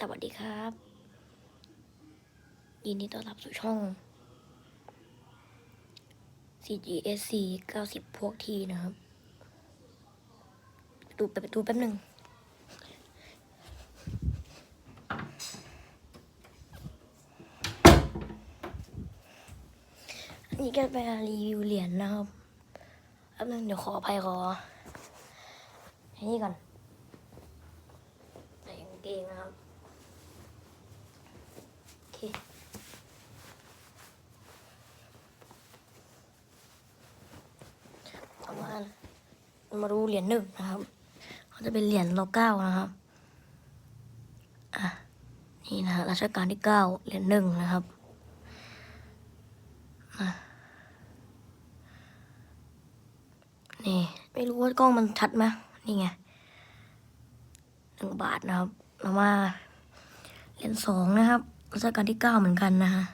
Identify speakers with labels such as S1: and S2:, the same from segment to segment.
S1: สวัสดีครับ ยินดีต้อนรับสู่ช่อง CGSC 90 พวกทีนะครับ ดูไปประตูแป๊บหนึ่งอันนี้ก็เป็นรีวิวเหรียญนะครับแป๊บนึงเดี๋ยวขออภัยขออันนี้ก่อนใส่กางเกงนะครับ คต่อมามาดูเหรียญหนึ่งนะครับเขาจะเป็นเหรียญรอเก้านะครับอะนี่นะรัชกาลที่เก้าเหรียญหนึ่งนะครับอะนี่ ไม่รู้ว่ากล้องมันชัดไหมนี่ไงหนึ่งบาทนะครับแล้วมาเหรียญสองนะครับ รัชกาลที่เก้าเหมือนกันนะฮะ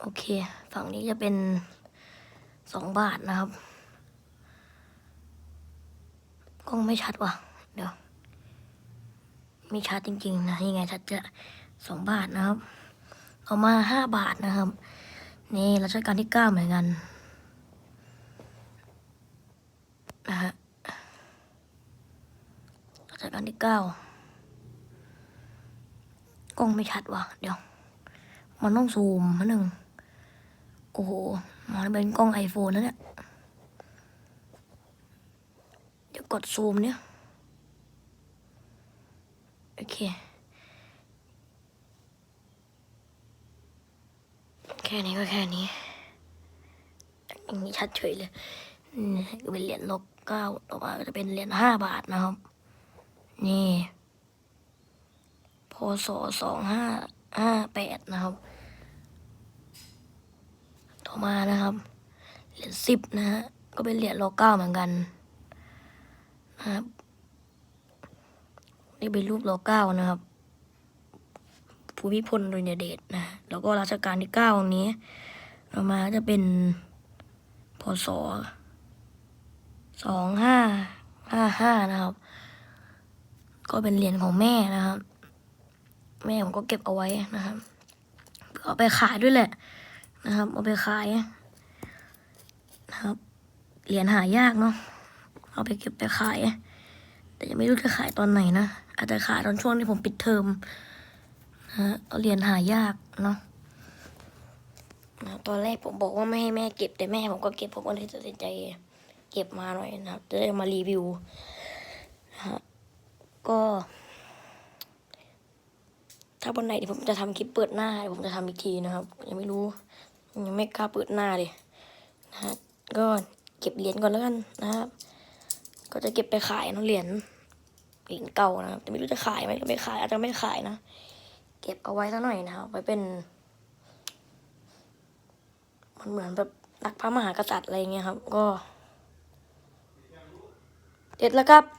S1: โอเค ฝั่งนี้จะเป็นสองบาทนะครับกล้องไม่ชัดว่ะ เดี๋ยวไม่ชัดจริง ๆ นะยังไงชัดจะสองบาทนะครับ เอามาห้าบาทนะครับ นี่รัชกาลที่เก้าเหมือนกันนะฮะรัชกาลที่เก้า กล้องไม่ชัดว่ะ เดี๋ยว มันต้องซูมมาหนึ่ง โอ้โห มันเป็นกล้องไอโฟนนะเนี่ย เดี๋ยวกดซูมเนี่ย โอเค แค่นี้ก็แค่นี้อย่างนี้ชัดเฉยเลยนี่เป็นเหรียญลบเก้าต่อมาก็จะเป็นเหรียญห้าบาทนะครับ นี่ ศสองห้าห้าแปดนะครับ ต่อมานะครับ เหรียญสิบนะฮะ ก็เป็นเหรียญโลเก้าเหมือนกันนะครับ นี่เป็นรูปโลเก้านะครับ ภูมิพลดุลยเดชนะ แล้วก็รัชกาลที่เก้าตรงนี้ ต่อมาจะเป็นพศสองห้าห้าห้านะครับ ก็เป็นเหรียญของแม่นะครับ แม่ผมก็เก็บเอาไว้นะครับเพื่อเอาไปขายด้วยแหละ นะครับเอาไปขายนะครับเหรียญหายากเนาะเอาไปเก็บไปขาย แต่ยังไม่รู้จะขายตอนไหนนะอาจจะขายตอนช่วงที่ผมปิดเทอมนะเอาเหรียญหายากเนาะนะตอนแรกผมบอกว่าไม่ให้แม่เก็บแต่แม่ผมก็เก็บผมก็เลยตัดสินใจ เก็บมาหน่อยนะครับจะได้มารีวิวนะฮะก็ ถ้าวันไหนเดี๋ยวผมจะทำคลิปเปิดหน้าเดี๋ยวผมจะทำอีกทีนะครับ ยังไม่รู้ ยังไม่กล้าเปิดหน้าเลยนะฮะก็เก็บเหรียญก่อนแล้วกันนะครับ ก็จะเก็บไปขายนะเหรียญเหรียญเก่านะครับแต่ไม่รู้จะขายไหมก็ไม่ขาย อาจจะไม่ขายนะ เก็บเอาไว้ซะหน่อยนะครับไว้เป็น มันเหมือนแบบรักพระมหากษัตริย์อะไรเงี้ยครับ ก็เด็ดแล้วครับ